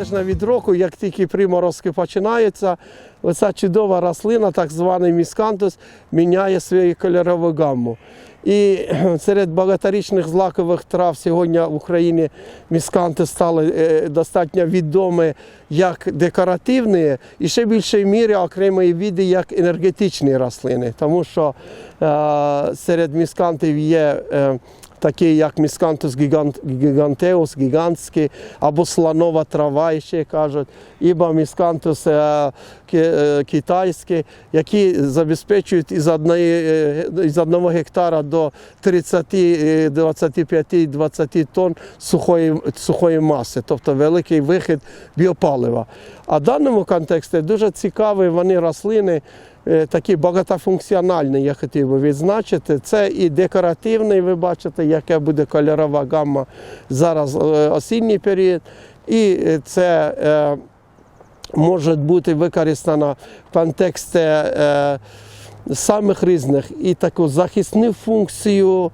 Залежно від року, як тільки приморозки починаються, оця чудова рослина, так званий міскантус, міняє свою кольорову гамму. І серед багаторічних злакових трав сьогодні в Україні місканти стали е, достатньо відомі як декоративні, і ще більшій мірі окремі види як енергетичні рослини, тому що е, серед міскантів є е, такі як міскантус гігантеус, гігантський, або слонова трава, ще кажуть, або міскантус е, е, китайський, які забезпечують із, одної, е, із одного гектара до 30, е, 25, 20 тонн сухої, сухої маси, тобто великий вихід біопалива. А в даному контексті дуже цікаві вони рослини, е, такі багатофункціональні, я хотів би відзначити. Це і декоративний, ви бачите, яка буде кольорова гамма зараз е, осінній період. І е, це може бути використано в контексті самих різних і таку захисну функцію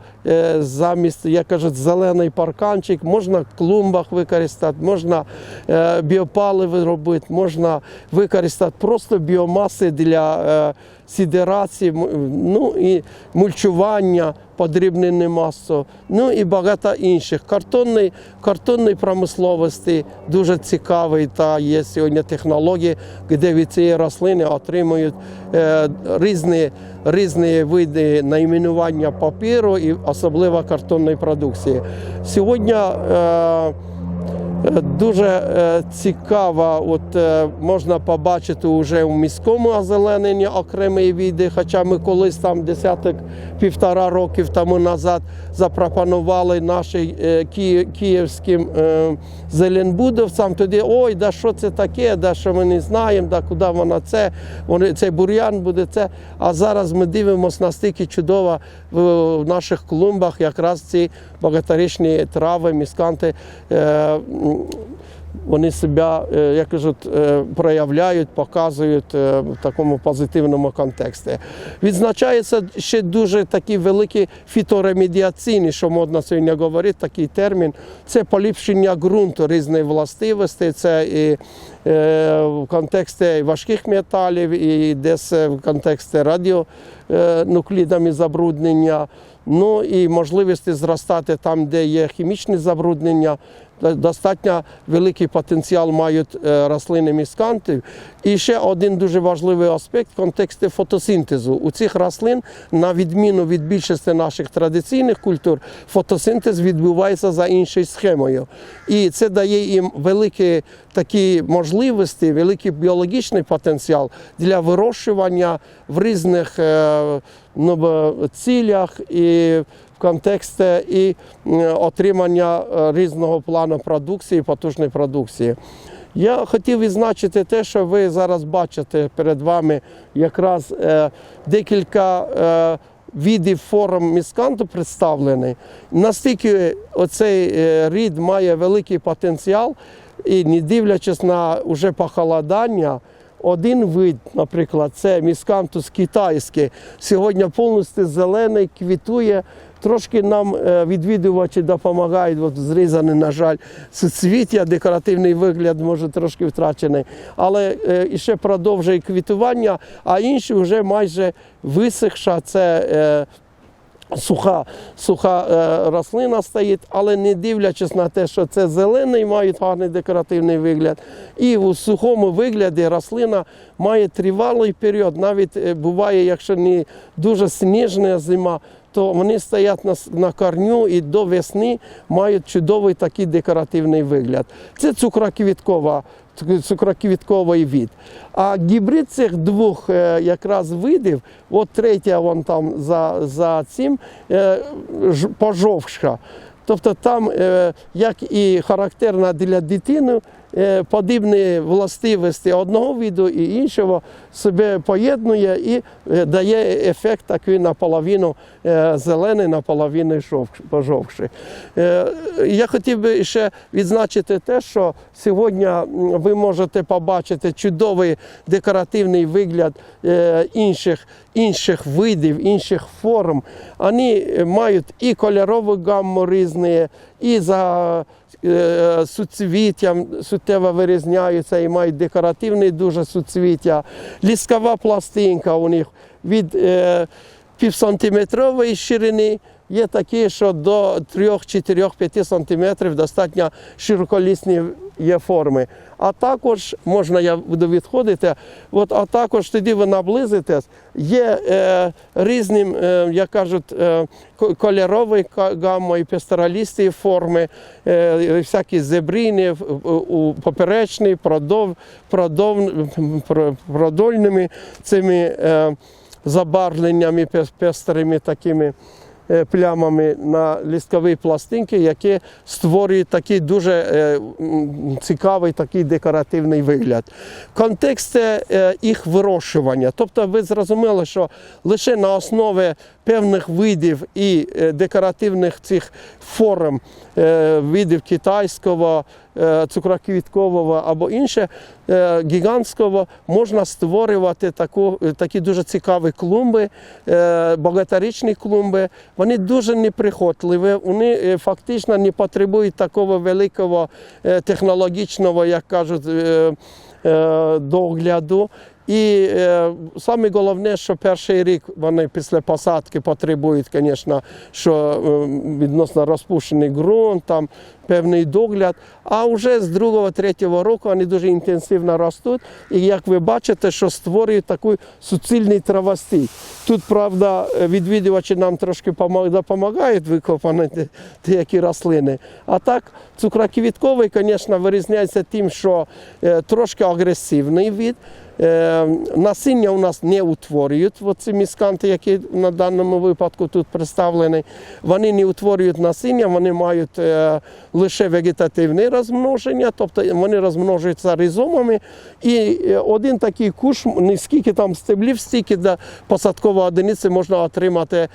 замість, як кажуть, зелений парканчик, можна в клумбах використати, можна е, біопаливи робити, можна використати просто біомаси для е, сідерації, ну і мульчування, подрібнення масу, ну і багато інших. Картонний, картонної промисловості дуже цікавий та є сьогодні технології, де від цієї рослини отримують е, різні, різні види найменування папіру і особливо картонної продукції. Сьогодні е, Дуже е, цікаво, от е, можна побачити вже в міському озелененні окремі види, хоча ми колись там десяток півтора років тому назад запропонували нашим е, київським е, зеленбудовцям тоді, ой, да що це таке, да що ми не знаємо, да куди воно це, вони, цей бур'ян буде це. А зараз ми дивимося настільки чудово в наших клумбах якраз ці багаторічні трави, місканти. Вони себе, е, як кажуть, е, проявляють, показують е, в такому позитивному контексті. Відзначається ще дуже такі великі фіторемедіаційні, що можна сьогодні говорити, такий термін. Це поліпшення ґрунту різної властивості, це і в контексті важких металів, і десь в контексті радіонуклідами забруднення. Ну і можливості зростати там, де є хімічні забруднення. Достатньо великий потенціал мають е, рослини міскантів. І ще один дуже важливий аспект в контексті фотосинтезу. У цих рослин, на відміну від більшості наших традиційних культур, фотосинтез відбувається за іншою схемою. І це дає їм великі такі можливості, великий біологічний потенціал для вирощування в різних е, ну, цілях і в контексті і е, отримання е, різного плану продукції, потужної продукції. Я хотів відзначити те, що ви зараз бачите перед вами якраз е, декілька видів форм місканту представлені. Настільки оцей рід має великий потенціал, і не дивлячись на уже похолодання, один вид, наприклад, це міскантус китайський, сьогодні повністю зелений, квітує. Трошки нам е, відвідувачі допомагають, от зрізаний, на жаль, суцвіття, декоративний вигляд може трошки втрачений, але е, ще продовжує квітування, а інші вже майже висохша. Це е, суха, суха е, рослина стоїть, але не дивлячись на те, що це зелений, мають гарний декоративний вигляд. І у сухому вигляді рослина має тривалий період. Навіть е, буває, якщо не дуже сніжна зима, то вони стоять на, на корню і до весни мають чудовий такий декоративний вигляд. Це цукроквіткова цукроквітковий від. А гібрид цих двох е, якраз видів, от третя вон там за, за цим е, пожовша. Тобто там, е, як і характерна для дитини, подібні властивості одного виду і іншого себе поєднує і е, дає ефект такий наполовину е, зелений, наполовину. Е, Я хотів би ще відзначити те, що сьогодні ви можете побачити чудовий декоративний вигляд е, інших, інших видів, інших форм. Вони е, мають і кольорову гамму різні, і за е, суцвіттям суттєво вирізняються і мають декоративні дуже суцвіття. Ліскова пластинка у них від е, півсантиметрової ширини. Є такі, що до 3-4-5 сантиметрів достатньо широколісні є форми. А також можна я буду відходити. От, а також тоді ви наблизитесь. Є е, різні, е, як кажуть, е, ко- кольорові ка- гамма форми, е, всякі зебріни, поперечні, продов, продов, продольними цими е, забарвленнями пестрими такими плямами на лістковій пластинці, які створюють такий дуже е, цікавий такий декоративний вигляд. Контекст е, їх вирощування. Тобто ви зрозуміли, що лише на основі певних видів і е, декоративних цих форм е, видів китайського, е, цукроквіткового або інше е, гігантського можна створювати таку, такі дуже цікаві клумби, е, багаторічні клумби. Вони дуже неприхотливі, вони фактично не потребують такого великого технологічного, як кажуть, догляду. І е, саме головне, що перший рік вони після посадки потребують, звісно, що е, відносно розпущений ґрунт, там певний догляд. А вже з другого, третього року вони дуже інтенсивно ростуть. І як ви бачите, що створюють такий суцільний травостій. Тут, правда, відвідувачі нам трошки допомагають викопати деякі рослини. А так, цукроквітковий, звісно, вирізняється тим, що е, трошки агресивний від. Е, Насіння у нас не утворюють оці місканти, які на даному випадку тут представлені. Вони не утворюють насіння, вони мають е, лише вегетативне розмноження, тобто вони розмножуються ризомами. І е, один такий куш, не скільки там стеблів, стільки до посадкової одиниці можна отримати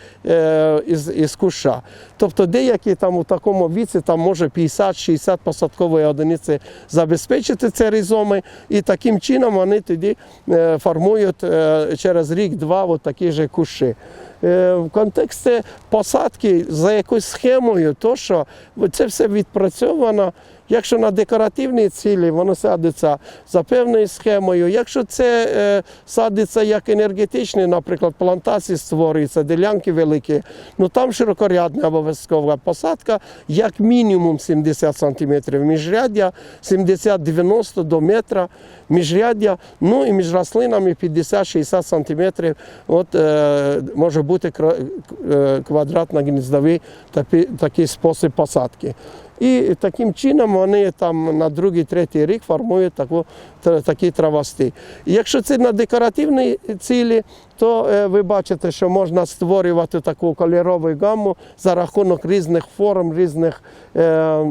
із, із куша. Тобто деякі там у такому віці там може 50-60 посадкової одиниці забезпечити ці ризоми, і таким чином вони тоді е, формують е, через рік-два от такі ж куші. Е, В контексті посадки за якоюсь схемою, то що це все відпрацьовано. Якщо на декоративні цілі, воно садиться за певною схемою. Якщо це е, садиться як енергетичні, наприклад, плантації створюються, ділянки великі, ну там широкорядна обов'язкова посадка, як мінімум 70 см міжряддя, 70-90 до метра міжряддя, ну і між рослинами 50-60 см от, е, може бути е, квадратно-гніздовий такий, такий спосіб посадки. І таким чином вони там на другий, третій рік формують таку, такі травости. Якщо це на декоративні цілі, то е, ви бачите, що можна створювати таку кольорову гамму за рахунок різних форм, різних. Е,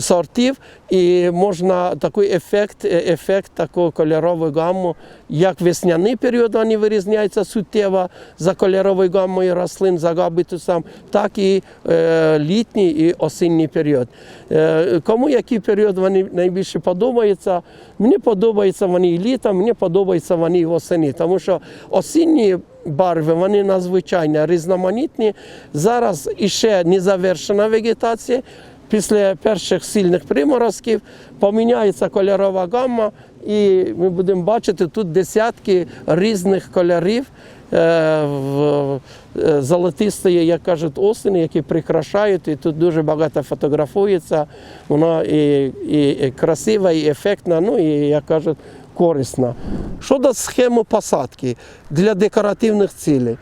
сортів, і можна такий ефект, е, ефект таку кольорову гамму, як весняний період вони вирізняються суттєво за кольоровою гаммою рослин, за габітусом, так і е, літній і осінній період. Е, кому який період вони найбільше подобаються? Мені подобаються вони і літом, мені подобаються вони і восени, тому що осінні барви, вони надзвичайно різноманітні. Зараз іще не завершена вегетація. Після перших сильних приморозків поміняється кольорова гамма, і ми будемо бачити тут десятки різних кольорів е, е, золотистої, як кажуть, осені, які прикрашають, і тут дуже багато фотографується. Вона і, і, красива, і ефектна, ну і як кажуть, корисна. Щодо схеми посадки для декоративних цілей.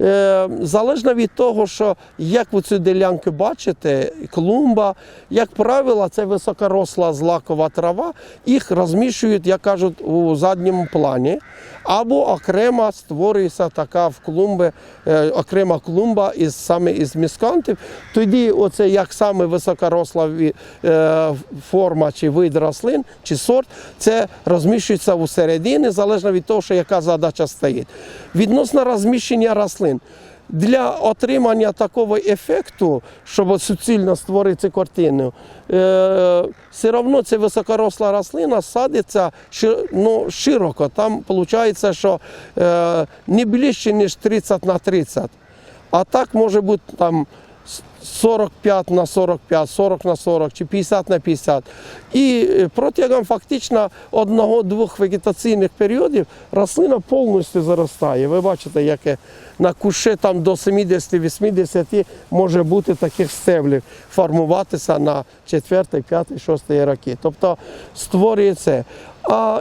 Е, залежно від того, що як ви цю ділянку бачите, клумба, як правило, це високоросла злакова трава, їх розміщують, як кажуть, у задньому плані. Або окремо створюється така в клумби, е, окрема клумба із саме із міскантів. Тоді оце як саме високоросла е, форма чи вид рослин, чи сорт, це розміщується у середині, залежно від того, що яка задача стоїть. Відносно розміщення рослин. Для отримання такого ефекту, щоб суцільно створити картину, е, все одно ця високоросла рослина садиться ну, широко. Там виходить, що е, не ближче, ніж 30 на 30. А так може бути там 45 на 45, 40 на 40 чи 50 на 50. І е, протягом фактично одного-двох вегетаційних періодів рослина повністю заростає. Ви бачите, яке на куше там до 70-80 може бути таких стеблів формуватися на 4, 5, 6 роки. Тобто створює це. А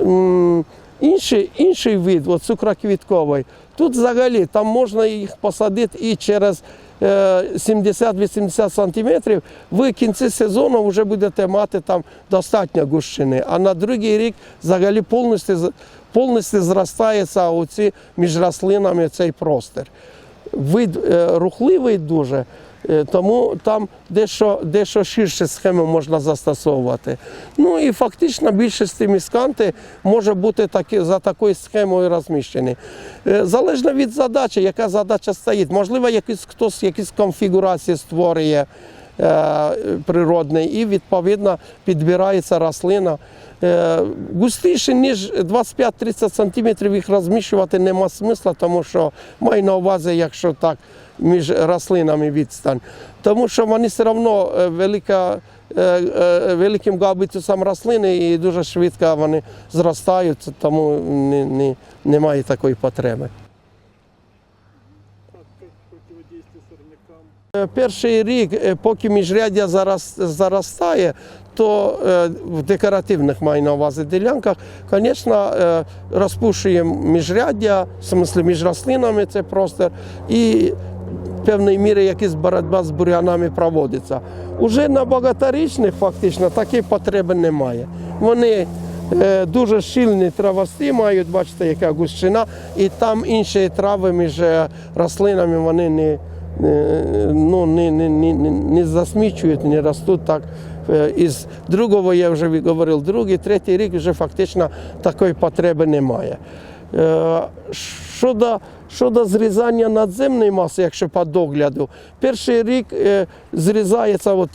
м, інший, інший вид, от цукроквітковий, тут взагалі там можна їх посадити і через е, 70-80 сантиметрів, ви в кінці сезону вже будете мати там достатньо гущини. А на другий рік взагалі повністю, повністю зростається оці між рослинами цей простір. Вид е, рухливий дуже, е, тому там дещо, дещо ширше схеми можна застосовувати. Ну і фактично більшість місканти може бути такі, за такою схемою розміщені. Е, Залежно від задачі, яка задача стоїть. Можливо, якийсь хтось якісь конфігурації створює е, природний і відповідно підбирається рослина. Е, Густіше, ніж 25-30 см їх розміщувати нема смисла, тому що маю на увазі, якщо так, між рослинами відстань. Тому що вони все одно е, велика, е, е, великим габітусом рослини і дуже швидко вони зростають, тому не, не, немає такої потреби. Перший рік, е, поки міжряддя зарос- заростає, то е, в декоративних маю на увазі ділянках, звісно, е, розпушуємо міжряддя, в смислі між рослинами це простір, і в певної міри якась боротьба з бур'янами проводиться. Уже на багаторічних фактично такої потреби немає. Вони е, дуже щільні травості мають, бачите, яка гущина, і там інші трави між е, рослинами вони не, ну, не, не, не, не- не засмічують, не ростуть так. Е, Із другого я вже говорив, другий, третій рік вже фактично такої потреби немає. Е, Щодо, щодо зрізання надземної маси, якщо по догляду, перший рік е, зрізається, от,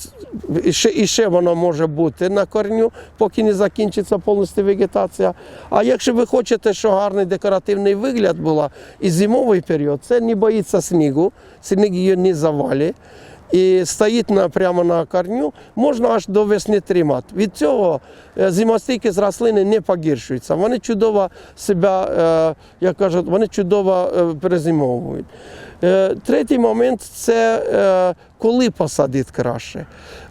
і, ще, і ще воно може бути на корню, поки не закінчиться повністю вегетація. А якщо ви хочете, щоб гарний декоративний вигляд був і зимовий період, це не боїться снігу, сніг її не завалить і стоїть на, прямо на корню, можна аж до весни тримати. Від цього зимостійки з рослини не погіршуються. Вони чудово себе, е, як кажуть, вони чудово е, перезимовують. Е, Третій момент це е, коли посадити краще.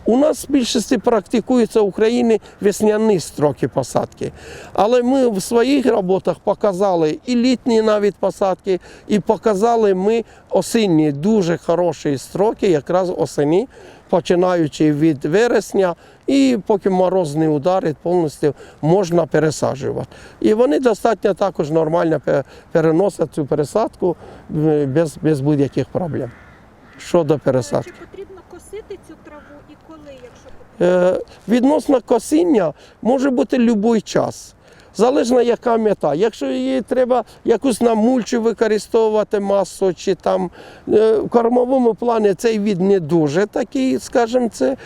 У нас в більшості практикуються в Україні весняні строки посадки. Але ми в своїх роботах показали і літні навіть посадки, і показали ми осінні дуже хороші строки, якраз осені, починаючи від вересня, і поки мороз не ударить, повністю можна пересаджувати. І вони достатньо також нормально переносять цю пересадку е, без, без будь-яких проблем. Щодо пересадки. Чи потрібно косити цю траву і коли, якщо потрібно? Е, Відносно косіння може бути будь-який час. Залежно яка мета. Якщо її треба якусь на мульчу використовувати масу, чи там е, в кормовому плані цей від не дуже такий, скажімо, це.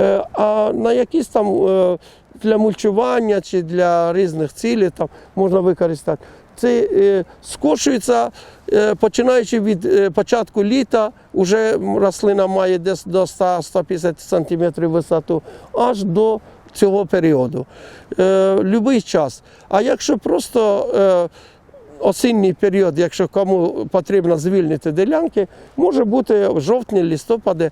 Е, А на якісь там е, для мульчування чи для різних цілей там можна використати. Це е, скошується, е, починаючи від е, початку літа, вже рослина має десь до 100-150 см висоту, аж до цього періоду. Любий час. А якщо просто осінній період, якщо кому потрібно звільнити ділянки, може бути в жовтні, листопаді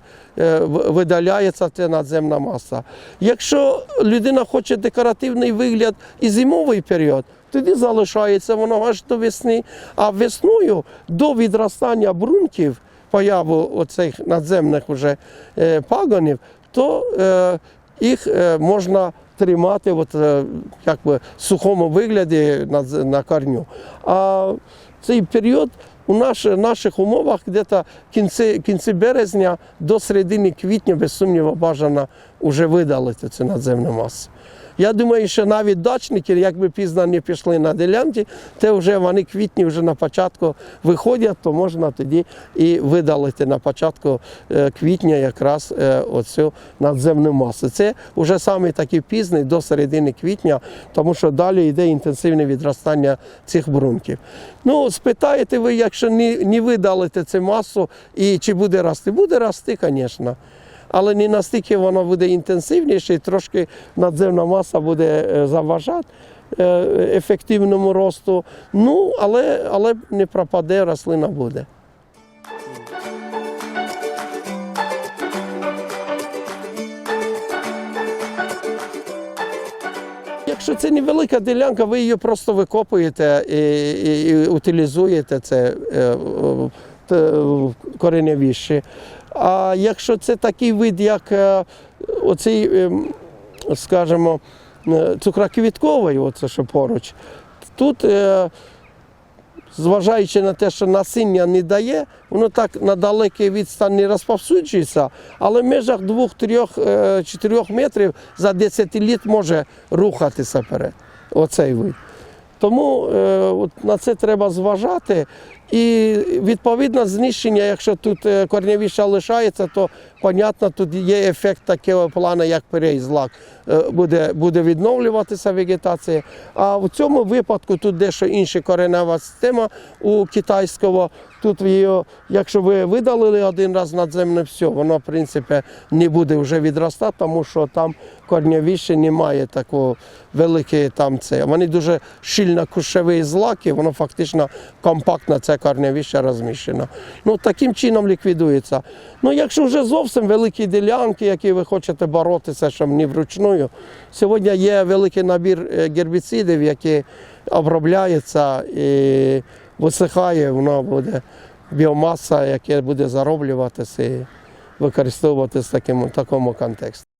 видаляється ця надземна маса. Якщо людина хоче декоративний вигляд і зимовий період, тоді залишається воно аж до весни. А весною до відростання бруньків, появу оцих надземних уже е, пагонів, то е, їх е, можна тримати от, як би, в сухому вигляді на, на корню. А цей період у наш, наших умовах где-то кінці, кінці березня до середини квітня, без сумніву, бажано вже видалити цю надземну масу. Я думаю, що навіть дачники, якби пізно не пішли на ділянки, то вже вони квітні вже на початку виходять, то можна тоді і видалити на початку е, квітня якраз е, оцю надземну масу. Це вже саме такий пізний до середини квітня, тому що далі йде інтенсивне відростання цих брунків. Ну, спитаєте ви, якщо не, не видалите цю масу, і чи буде рости? Буде рости, звісно. Але не настільки воно буде інтенсивніше, трошки надземна маса буде е, заважати е, ефективному росту. Ну, але, але не пропаде, рослина буде. Якщо це невелика ділянка, ви її просто викопуєте і, і, і утилізуєте це е, кореневище. А якщо це такий вид, як е, оцей, ем, скажімо, е, цукроквітковий, оце що поруч, тут. е, Зважаючи на те, що насіння не дає, воно так на далекий відстань не розповсюджується, але в межах 2-3-4 метрів за 10 літ може рухатися вперед. Оцей вид. Тому е, от на це треба зважати. І відповідно знищення, якщо тут е, корневіша лишається, то понятно, тут є ефект такого плану, як переїзлак. Е, буде, буде відновлюватися вегетація. А в цьому випадку тут дещо інша коренева система у китайського. Тут її, якщо ви видалили один раз надземне, все, воно в принципі не буде вже відростати, тому що там корневіще немає такого великої там це. Вони дуже щільно кущові злаки, воно фактично компактно це корневіще розміщено. Ну таким чином ліквідується. Ну якщо вже зовсім великі ділянки, які ви хочете боротися, щоб не вручную. Сьогодні є великий набір е, гербіцидів, які обробляються висихає, воно буде біомаса, яка буде зароблюватися і використовуватися в такому, такому контексті.